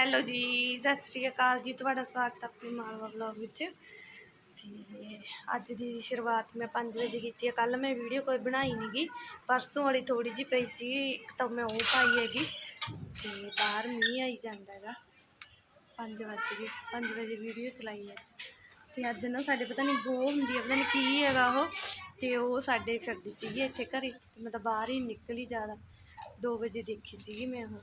Hello ਜੀ, ਸਤਿ ਸ਼੍ਰੀ ਅਕਾਲ ਜੀ, ਤੁਹਾਡਾ ਸਵਾਗਤ ਹੈ ਆਪਣੇ ਮਾਲਵਾ ਵਲੌਗ ਵਿੱਚ। ਤੇ ਅੱਜ ਦੀ ਸ਼ੁਰੂਆਤ ਮੈਂ 5 ਵਜੇ ਕੀਤੀ ਹੈ। ਕੱਲ ਮੈਂ ਵੀਡੀਓ ਕੋਈ ਬਣਾਈ ਨਹੀਂਗੀ ਪਰਸੋਂ ਵਾਲੀ ਥੋੜੀ ਜਿਹੀ ਪਈ ਸੀ, ਇੱਕ ਤਾਂ ਮੈਂ ਉਹ ਪਾਈ ਹੈਗੀ। ਤੇ ਬਾਹਰ ਮੀਂਹ ਆਈ ਜਾਂਦਾ ਹੈਗਾ। 5 ਵਜੇ 5 ਵਜੇ ਵੀਡੀਓ ਚਲਾਈ ਹੈ। ਤੇ ਅੱਜ ਨਾ ਸਾਡੇ ਪਤਾ ਨਹੀਂ ਗੋ ਹੁੰਦੀ ਹੈ, ਪਤਾ ਨਹੀਂ ਕੀ ਹੈਗਾ ਉਹ। ਤੇ ਉਹ ਸਾਡੇ ਫਿਰਦੀ ਸੀਗੀ ਇੱਥੇ ਘਰੇ। ਤੇ ਮੈਂ ਤਾਂ ਬਾਹਰ ਹੀ ਨਿਕਲੀ ਜ਼ਿਆਦਾ। 2 ਵਜੇ ਦੇਖੀ ਸੀਗੀ ਮੈਂ ਉਹ।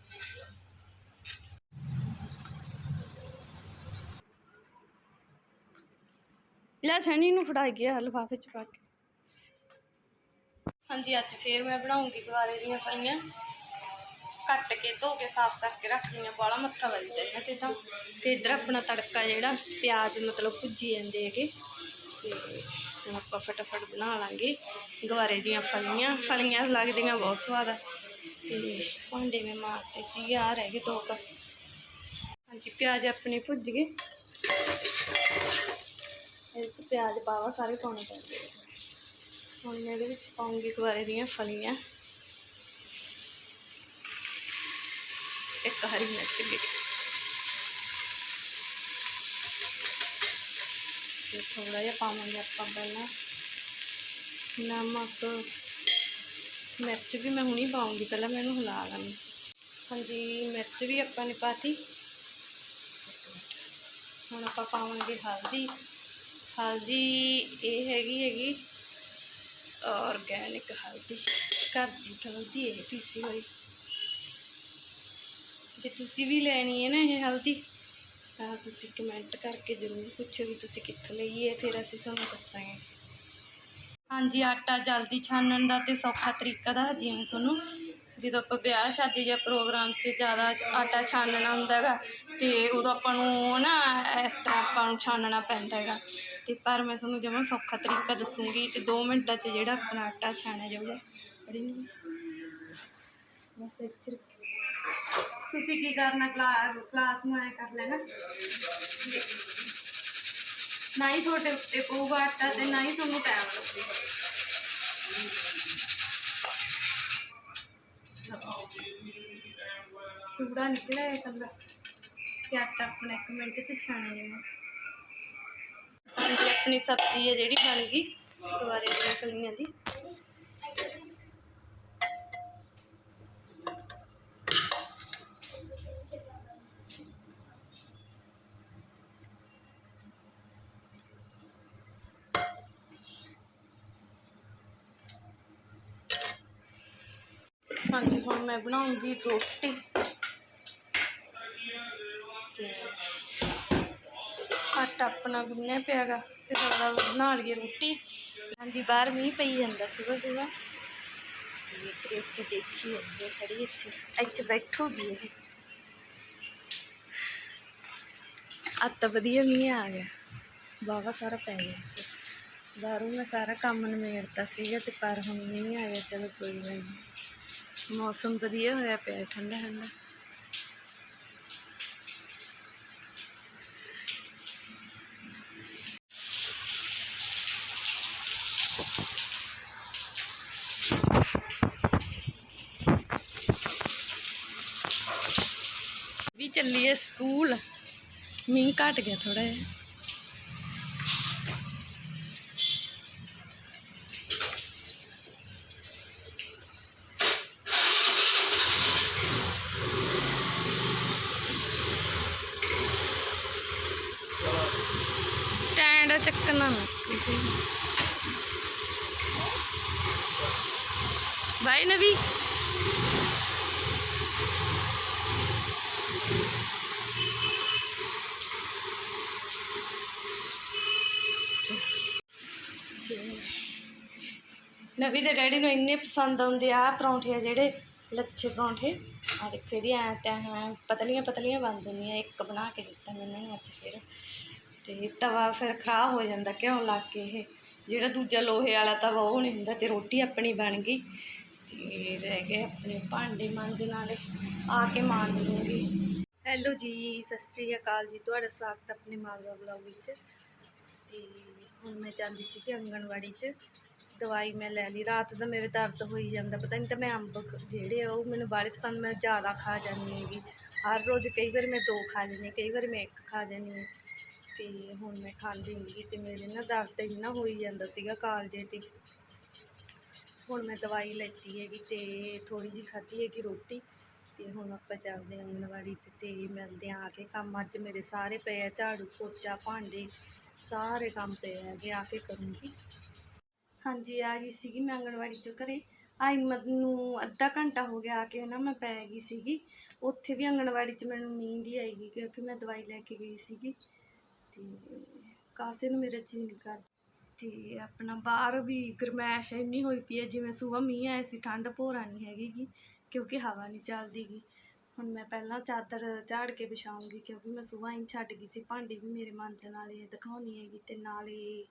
ਲੈ ਸ਼ਨੀ ਨੂੰ ਫੜਾਈ ਗਿਆ ਲਿਫਾਫੇ ਚ ਪਾ ਕੇ। ਹਾਂਜੀ, ਅੱਜ ਫੇਰ ਮੈਂ ਬਣਾਉਂਗੀ ਗਵਾਰੇ ਦੀਆਂ ਫਲੀਆਂ ਕੱਟ ਕੇ, ਧੋ ਕੇ, ਸਾਫ਼ ਕਰਕੇ ਰੱਖ ਲਈਆਂ। ਬਾਲਾ ਮੱਥਾ ਵੱਜਦਾ ਇਹਨਾਂ ਤੇ ਤਾਂ। ਤੇ ਇਧਰ ਆਪਣਾ ਤੜਕਾ ਜਿਹੜਾ, ਪਿਆਜ਼ ਮਤਲਬ ਭੁੱਜੀ ਜਾਂਦੇ ਹੈਗੇ। ਤੇ ਹੁਣ ਆਪਾਂ ਫਟਾਫਟ ਬਣਾ ਲਾਂਗੇ। ਗਵਾਰੇ ਦੀਆਂ ਫਲੀਆਂ। ਫਲੀਆਂ ਲੱਗਦੀਆਂ, ਬਹੁਤ ਸਵਾਦ ਆ। ਤੇ ਭਾਂਡੇ ਮੈਂ ਮਾਰਤੇ ਸੀ, ਆ ਰਹਿ ਗਏ ਦੋ ਕੁ। ਹਾਂਜੀ, ਪਿਆਜ਼ ਆਪਣੇ ਭੁੱਜ ਗਏ। ਇਹਦੇ ਵਿੱਚ ਪਿਆਜ਼ ਪਾਵਾ, ਸਾਰੇ ਪਾਉਣੇ ਪੈਂਦੇ ਆ। ਹੁਣ ਮੈਂ ਇਹਦੇ ਵਿੱਚ ਪਾਉਂਗੀ ਕੁਆਰੇ ਦੀਆਂ ਫਲੀਆਂ। ਇੱਕ ਹਰੀ ਮਿਰਚ ਵੀ। ਤੇ ਥੋੜਾ ਜਿਹਾ ਪਾਵਾਂਗੇ ਆਪਾਂ ਪਹਿਲਾਂ। ਨਮਕ, ਮਿਰਚ ਵੀ ਮੈਂ ਹੁਣੀ ਪਾਉਂਗੀ, ਪਹਿਲਾਂ ਮੈਂ ਇਹਨੂੰ ਹਿਲਾ ਲਾਂਗੀ। ਹਾਂਜੀ, ਮਿਰਚ ਵੀ ਆਪਾਂ ਨੇ ਪਾਤੀ ਹੁਣ ਆਪਾਂ ਪਾਵਾਂਗੇ ਹਲਦੀ। ਹਲਦੀ ਇਹ ਹੈਗੀ ਹੈਗੀ ਆਰਗੈਨਿਕ ਹਲਦੀ। ਘਰ ਦੀ ਹਲਦੀ ਇਹ ਪੀਸੀ ਹੋਈ। ਜੇ ਤੁਸੀਂ ਵੀ ਲੈਣੀ ਹੈ ਨਾ ਇਹ ਹਲਦੀ, ਤਾਂ ਤੁਸੀਂ ਕਮੈਂਟ ਕਰਕੇ ਜ਼ਰੂਰ ਪੁੱਛੋ ਵੀ ਤੁਸੀਂ ਕਿੱਥੋਂ ਲਈ ਹੈ ਫਿਰ ਅਸੀਂ ਤੁਹਾਨੂੰ ਦੱਸਾਂਗੇ। ਹਾਂਜੀ, ਆਟਾ ਜਲਦੀ ਛਾਣਨ ਦਾ ਤੇ ਸੌਖਾ ਤਰੀਕਾ ਦੱਸਦੀ ਹਾਂ ਤੁਹਾਨੂੰ। ਜਦੋਂ ਆਪਾਂ ਵਿਆਹ ਸ਼ਾਦੀ ਜਾਂ ਪ੍ਰੋਗਰਾਮ 'ਚ ਜ਼ਿਆਦਾ ਆਟਾ ਛਾਣਨਾ ਹੁੰਦਾ ਹੈਗਾ, ਤੇ ਉਦੋਂ ਆਪਾਂ ਨੂੰ ਨਾ ਇਸ ਤਰ੍ਹਾਂ ਆਪਾਂ ਨੂੰ ਛਾਣਨਾ ਪੈਂਦਾ ਹੈਗਾ। ਤੇ ਪਰ ਮੈਂ ਤੁਹਾਨੂੰ ਜਮਾਂ ਸੌਖਾ ਤਰੀਕਾ ਦੱਸੂਗੀ ਤੇ 2 ਮਿੰਟਾਂ 'ਚ ਜਿਹੜਾ ਆਪਣਾ ਆਟਾ ਛਾਣਿਆ ਜਾਊਗਾ। ਬਸ ਇੱਥੇ ਤੁਸੀਂ ਕੀ ਕਰਨਾ? ਕਲਾਸ ਨੂੰ ਐ ਕਰ ਲੈਣਾ। ਨਾ ਹੀ ਤੁਹਾਡੇ ਉੱਤੇ ਪਊਗਾ ਆਟਾ ਤੇ ਨਾ ਹੀ ਤੁਹਾਨੂੰ ਟਾਈਮ ਲੱਗੇਗਾ। ਸੂੜਾ ਨਿਕਲਿਆ ਹੈ ਕੱਲਾ ਤੇ ਆਟਾ ਆਪਣਾ ਇੱਕ ਮਿੰਟ ਚ ਛਾਣਿਆ ਜਾਣਾ ਹਾਂਜੀ ਆਪਣੀ ਸਬਜ਼ੀ ਹੈ ਜਿਹੜੀ ਬਣ ਗਈ ਦੁਬਾਰੇ ਦੀਆਂ ਫਲੀਆਂ ਦੀ ਹਾਂਜੀ ਹੁਣ ਮੈਂ ਬਣਾਉਂਗੀ ਰੋਟੀ ਆਟਾ ਆਪਣਾ ਗੁੰਨਿਆ ਪਿਆਗਾ ਤੇ ਸਾਡਾ ਬਣਾ ਲਈਏ ਰੋਟੀ। ਹਾਂਜੀ, ਬਾਹਰ ਮੀਂਹ ਪਈ ਜਾਂਦਾ ਸੁਬਹ ਸੁਬਹ ਇਹ ਕ੍ਰੇਸੀ ਦੇਖੀ ਅੱਗੇ ਖੜੀ ਇੱਥੇ। ਇੱਥੇ ਬੈਠੂਗੀ ਇਹ। ਅੱਜ ਵਧੀਆ ਮੀਂਹ ਆ ਗਿਆ। ਬਾਵਾ ਸਾਰਾ ਪੈ ਗਿਆ ਸੀ। ਬਾਹਰੋਂ ਮੈਂ ਸਾਰਾ ਕੰਮ ਨਿਮੇੜਤਾ ਸੀਗਾ ਤੇ ਪਰ ਹੁਣ ਮੀਂਹ ਆ ਗਿਆ ਚਲੋ ਕੋਈ ਨਹੀਂ। ਮੌਸਮ ਵਧੀਆ ਹੋਇਆ ਪਿਆ ਠੰਡਾ ਠੰਡਾ ਵੀ ਚੱਲੀਏ ਸਕੂਲ। ਮੀਂਹ ਘਟ ਗਿਆ ਥੋੜਾ ਜਿਹਾ। ਸਟੈਂਡ ਚੱਕਣਾ ਨਾ ਸਕੂਲ ਬਾਈ ਨਵੀ। ਨਵੀ ਦੇ ਡੈਡੀ ਨੂੰ ਇੰਨੇ ਪਸੰਦ ਆਉਂਦੇ ਆ ਪਰੌਂਠੇ ਆ ਜਿਹੜੇ, ਲੱਛੇ ਪਰੌਂਠੇ। ਆ ਦੇਖੋ ਇਹਦੀ ਐ ਤਾਂ ਐਂ ਪਤਲੀਆਂ ਪਤਲੀਆਂ ਬਣ ਜਾਂਦੀਆਂ, ਇੱਕ ਬਣਾ ਕੇ ਦਿੱਤਾ ਮੈਨੂੰ ਅੱਜ ਫਿਰ। ਤੇ ਤਵਾ ਫਿਰ ਖਰਾਬ ਹੋ ਜਾਂਦਾ ਕਿਉਂ ਲਾ ਕੇ ਇਹ। ਜਿਹੜਾ ਦੂਜਾ ਲੋਹੇ ਵਾਲਾ ਤਵਾ ਉਹ ਨਹੀਂ ਹੁੰਦਾ ਤੇ ਰੋਟੀ ਆਪਣੀ ਬਣ ਗਈ। ਤੇ ਰਹਿ ਗਏ ਆਪਣੇ ਭਾਂਡੇ ਮਾਂਜਣ ਵਾਲੇ, ਆ ਕੇ ਮਾਂਜ ਲੂੰਗੀ। ਹੈਲੋ ਜੀ, ਸਤਿ ਸ੍ਰੀ ਅਕਾਲ ਜੀ, ਤੁਹਾਡਾ ਸਵਾਗਤ ਆਪਣੇ ਮਾਲਵਾ ਬਲੌਗ ਵਿੱਚ। ਤੇ ਹੁਣ ਮੈਂ ਜਾਂਦੀ ਸੀ ਕਿ ਆਂਗਣਵਾੜੀ 'ਚ। ਦਵਾਈ ਮੈਂ ਲੈ ਲਈ, ਰਾਤ ਦਾ ਮੇਰੇ ਦਰਦ ਹੋਈ ਜਾਂਦਾ, ਪਤਾ ਨਹੀਂ ਤਾਂ ਮੈਂ ਅੰਬ ਜਿਹੜੇ ਆ ਉਹ ਮੈਨੂੰ ਬਾਹਲੇ ਪਸੰਦ, ਮੈਂ ਜ਼ਿਆਦਾ ਖਾ ਜਾਂਦੀ ਹੈਗੀ। ਹਰ ਰੋਜ਼ ਕਈ ਵਾਰ ਮੈਂ ਦੋ ਖਾ ਲੈਂਦੀ ਕਈ ਵਾਰ ਮੈਂ ਇੱਕ ਖਾ ਜਾਂਦੀ ਹਾਂ। ਤੇ ਹੁਣ ਮੈਂ ਖਾਂਦੀ ਨਹੀਂ ਤੇ ਮੇਰੇ ਨਾ ਦਰਦ ਇੰਨਾ ਹੋਈ ਜਾਂਦਾ ਸੀਗਾ ਕਾਲਜੇ ਤੇ। ਹੁਣ ਮੈਂ ਦਵਾਈ ਲੈਤੀ ਹੈਗੀ ਤੇ ਥੋੜੀ ਜਿਹੀ ਖਾਧੀ ਹੈਗੀ ਰੋਟੀ। ਤੇ ਹੁਣ ਆਪਾਂ ਚੱਲਦੇ ਹਾਂ ਆਂਗਣਵਾੜੀ 'ਚ ਤੇ ਮਿਲਦੇ ਹਾਂ ਆ ਕੇ ਕੰਮ। ਅੱਜ ਮੇਰੇ ਸਾਰੇ ਪਏ ਆ ਝਾੜੂ ਪੋਚਾ, ਭਾਂਡੇ, ਸਾਰੇ ਕੰਮ ਪਏ ਹੈਗੇ, ਆ ਕੇ ਕਰੂੰਗੀ। ਹਾਂਜੀ, ਆ ਗਈ ਸੀਗੀ ਮੈਂ ਆਂਗਣਵਾੜੀ 'ਚੋਂ ਘਰੇ। ਆਈ ਮੈਨੂੰ ਅੱਧਾ ਘੰਟਾ ਹੋ ਗਿਆ ਆ ਕੇ ਨਾ ਮੈਂ ਪੈ ਗਈ ਸੀਗੀ। ਉੱਥੇ ਵੀ ਆਂਗਣਵਾੜੀ 'ਚ ਮੈਨੂੰ ਨੀਂਦ ਹੀ ਆਏਗੀ ਕਿਉਂਕਿ ਮੈਂ ਦਵਾਈ ਲੈ ਕੇ ਗਈ ਸੀਗੀ। ਤੇ ਕਾਸੇ ਨੂੰ ਮੇਰਾ ਚੀਨ ਕਰ ਤੇ ਆਪਣਾ ਬਾਹਰ ਵੀ ਗਰਮੈਸ਼ ਇੰਨੀ ਹੋਈ ਪਈ ਹੈ ਜਿਵੇਂ ਸਵੇਰ ਮੀਂਹ ਆਇਆ ਸੀ, ਠੰਡ ਭੋਰਾ ਨਹੀਂ ਹੈਗੀ ਕਿਉਂਕਿ ਹਵਾ ਨਹੀਂ ਚੱਲਦੀ ਗੀ। ਹੁਣ ਮੈਂ ਪਹਿਲਾਂ ਚਾਦਰ ਝਾੜ ਕੇ ਵਿਛਾਉਂਗੀ ਕਿਉਂਕਿ ਮੈਂ ਸਵੇਰ ਹੀ ਛੱਡ ਗਈ ਸੀ, ਭਾਂਡੇ ਵੀ ਮੇਰੇ ਮਾਂਜਣ ਵਾਲੇ ਦਿਖਾਉਣੀ ਹੈਗੀ ਤੇ ਨਾਲੇ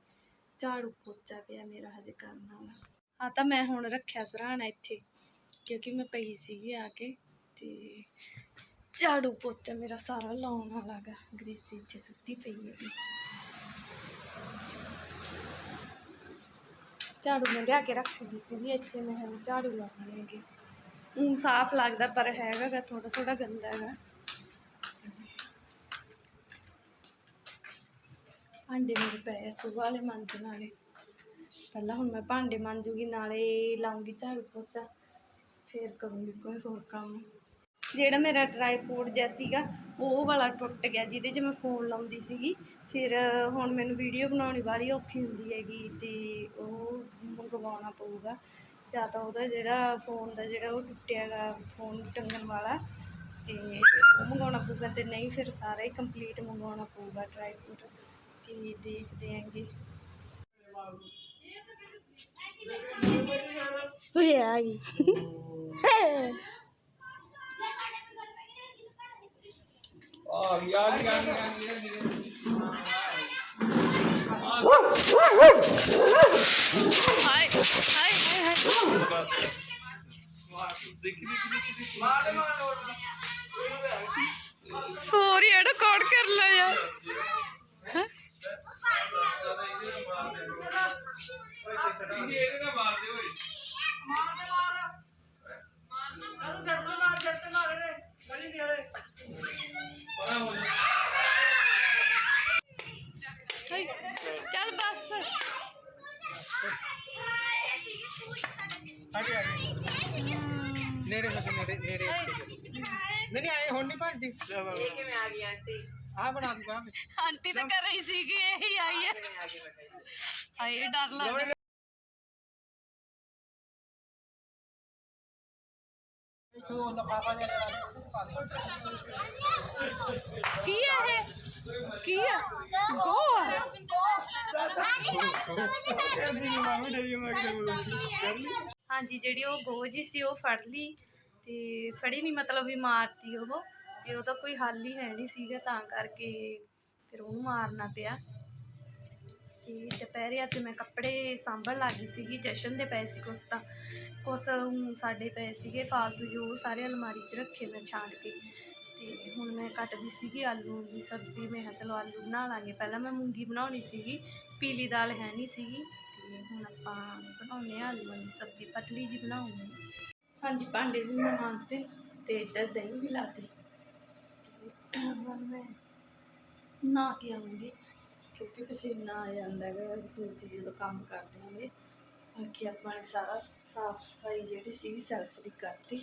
ਝਾੜੂ ਪੋਚਾ ਪਿਆ ਮੇਰਾ ਹਜੇ ਕਰਨ ਵਾਲਾ। ਆ ਤਾਂ ਮੈਂ ਹੁਣ ਰੱਖਿਆ ਸਰਾਣਾ ਇੱਥੇ, ਕਿਉਂਕਿ ਮੈਂ ਪਈ ਸੀਗੀ ਆ ਕੇ, ਤੇ ਝਾੜੂ ਪੋਚਾ ਮੇਰਾ ਸਾਰਾ ਲਾਉਣ ਵਾਲਾ ਗਾ, ਗਰੀਸੀ 'ਚ ਸੁੱਤੀ ਪਈ ਹੈਗੀ ਝਾੜੂ ਮੈਂ ਲਿਆ ਕੇ ਰੱਖ ਗਈ ਸੀਗੀ, ਇੱਥੇ ਮੈਂ ਹਲੇ ਝਾੜੂ ਲਾਉਣੇ ਹੈਗੇ ਊਂ ਸਾਫ਼ ਲੱਗਦਾ ਪਰ ਹੈਗਾ ਗਾ ਥੋੜਾ ਥੋੜਾ ਗੰਦਾ ਹੈਗਾ ਭਾਂਡੇ ਮੇਰੇ ਪਏ ਸੁਬਹ ਵਾਲੇ ਮਾਂਜਣ ਵਾਲੇ। ਪਹਿਲਾਂ ਹੁਣ ਮੈਂ ਭਾਂਡੇ ਮਾਂਜੂਗੀ, ਨਾਲੇ ਲਾਉਂਗੀ ਝਾੜੂ ਪੋਚਾ, ਫਿਰ ਕਰੂੰਗੀ ਕੋਈ ਹੋਰ ਕੰਮ। ਜਿਹੜਾ ਮੇਰਾ ਟ੍ਰਾਈਪੋਡ ਜਿਹਾ ਸੀਗਾ, ਉਹ ਵਾਲਾ ਟੁੱਟ ਗਿਆ, ਜਿਹਦੇ 'ਚ ਮੈਂ ਫੋਨ ਲਾਉਂਦੀ ਸੀਗੀ। ਫਿਰ ਹੁਣ ਮੈਨੂੰ ਵੀਡੀਓ ਬਣਾਉਣੀ ਵਾਲੀ ਔਖੀ ਹੁੰਦੀ ਹੈਗੀ ਤੇ ਉਹ ਮੰਗਵਾਉਣਾ ਪਊਗਾ। ਜਾਂ ਤਾਂ ਉਹਦਾ ਜਿਹੜਾ ਫੋਨ ਦਾ ਜਿਹੜਾ ਉਹ ਟੁੱਟਿਆਗਾ ਫੋਨ ਟੰਗਣ ਵਾਲਾ, ਤੇ ਉਹ ਮੰਗਵਾਉਣਾ ਪਊਗਾ ਤੇ ਨਹੀਂ, ਫਿਰ ਸਾਰਾ ਹੀ ਕੰਪਲੀਟ ਮੰਗਵਾਉਣਾ ਪਊਗਾ ਟ੍ਰਾਈਪੋਡ ਤੇ ਦੇਖਦੇ ਆਂਗੇ। ਹੋਏ ਆ ਗਈ। ਆ ਗਈ ਆ ਗਈ ਆ ਗਈ ਆ ਗਈ, ਆ ਗਈ। ਹਾਏ ਹਾਏ ਹਾਏ ਹਾਏ। ਮਾਰ ਮਾਰ ਹੋਰ ਹੀ ਐਡਾ ਕੋਡ ਕਰ ਲਿਆ ਯਾਰ ਹੈਂ? ਇਹ ਇਹਦੇ ਨਾਲ ਮਾਰ ਦੇ ਓਏ ਪਰਾਂ ਹੋ ਜਾ ਹਾਏ, ਚੱਲ ਬਸ। ਨੇੜੇ ਲੱਗੇ ਨੇੜੇ ਨੇੜੇ ਨਹੀਂ ਨਹੀਂ ਆਏ ਹੁਣ ਨਹੀਂ ਭੱਜਦੀ। ਇਹ ਕਿਵੇਂ ਆ ਗਈ ਆਂਟੀ? ਆ ਬਣਾ ਦੂੰਗਾ ਆਂਟੀ ਤਾਂ ਕਰ ਰਹੀ ਸੀ ਕਿ ਇਹੀ ਆਈ ਹੈ। ਹਾਏ ਡਰ ਲੱਗਦਾ। ਕੀ ਹੈ ਇਹ? ਕੀ ਆ ਗੋ ਹਾਂਜੀ, ਜਿਹੜੀ ਉਹ ਗੋ ਜੀ ਸੀ, ਉਹ ਫੜ ਲਈ ਤੇ ਫੜੀ ਨਹੀਂ ਮਤਲਬ ਵੀ ਮਾਰਤੀ ਉਹ। ਤੇ ਉਹਦਾ ਕੋਈ ਹੱਲ ਹੀ ਹੈ ਨਹੀਂ ਸੀਗਾ, ਤਾਂ ਕਰਕੇ ਫਿਰ ਉਹਨੂੰ ਮਾਰਨਾ ਪਿਆ। ਤੇ ਦੁਪਹਿਰੇ ਅੱਜ ਮੈਂ ਕੱਪੜੇ ਸਾਂਭਣ ਲੱਗ ਗਈ ਸੀਗੀ, ਜਸ਼ਨ ਦੇ ਪਏ ਸੀ ਕੁਛ ਤਾਂ। ਕੁਛ ਊਂ ਸਾਡੇ ਪਏ ਸੀਗੇ ਫਾਲਤੂ ਜੋ ਉਹ ਸਾਰੇ ਅਲਮਾਰੀ 'ਚ ਰੱਖੇ ਮੈਂ ਛਾਂਟ ਕੇ। ਤੇ ਹੁਣ ਮੈਂ ਕੱਟਦੀ ਸੀਗੀ ਆਲੂ ਦੀ ਸਬਜ਼ੀ, ਮੈਂ ਕਿਹਾ ਚਲੋ ਆਲੂ ਬਣਾ ਲਾਂਗੇ। ਪਹਿਲਾਂ ਮੈਂ ਮੂੰਗੀ ਬਣਾਉਣੀ ਸੀਗੀ, ਪੀਲੀ ਦਾਲ ਹੈ ਨਹੀਂ ਸੀਗੀ। ਤੇ ਹੁਣ ਆਪਾਂ ਬਣਾਉਂਦੇ ਹਾਂ ਆਲੂਆਂ ਦੀ ਸਬਜ਼ੀ, ਪਤਲੀ ਜੀ ਬਣਾਉਂਗੇ ਹਾਂਜੀ, ਭਾਂਡੇ ਵੀ ਮੈਂ ਮਾਂਜਤੇ ਤੇ ਇੱਧਰ ਦਹੀਂ ਵੀ ਲਾਤੀ ਤੇ ਹੁਣ ਮੈਂ ਨਾ ਕੇ ਆਉਂਗੀ ਕਿਉਂਕਿ ਪਸੀਨਾ ਆ ਜਾਂਦਾ ਹੈਗਾ ਰਸੋਈ 'ਚ ਜਦੋਂ ਕੰਮ ਕਰਦੇ ਹਾਂਗੇ। ਬਾਕੀ ਆਪਾਂ ਨੇ ਸਾਰਾ ਸਾਫ਼ ਸਫ਼ਾਈ ਜਿਹੜੀ ਸੀਗੀ ਸੈਲਫ ਦੀ ਕਰਤੀ।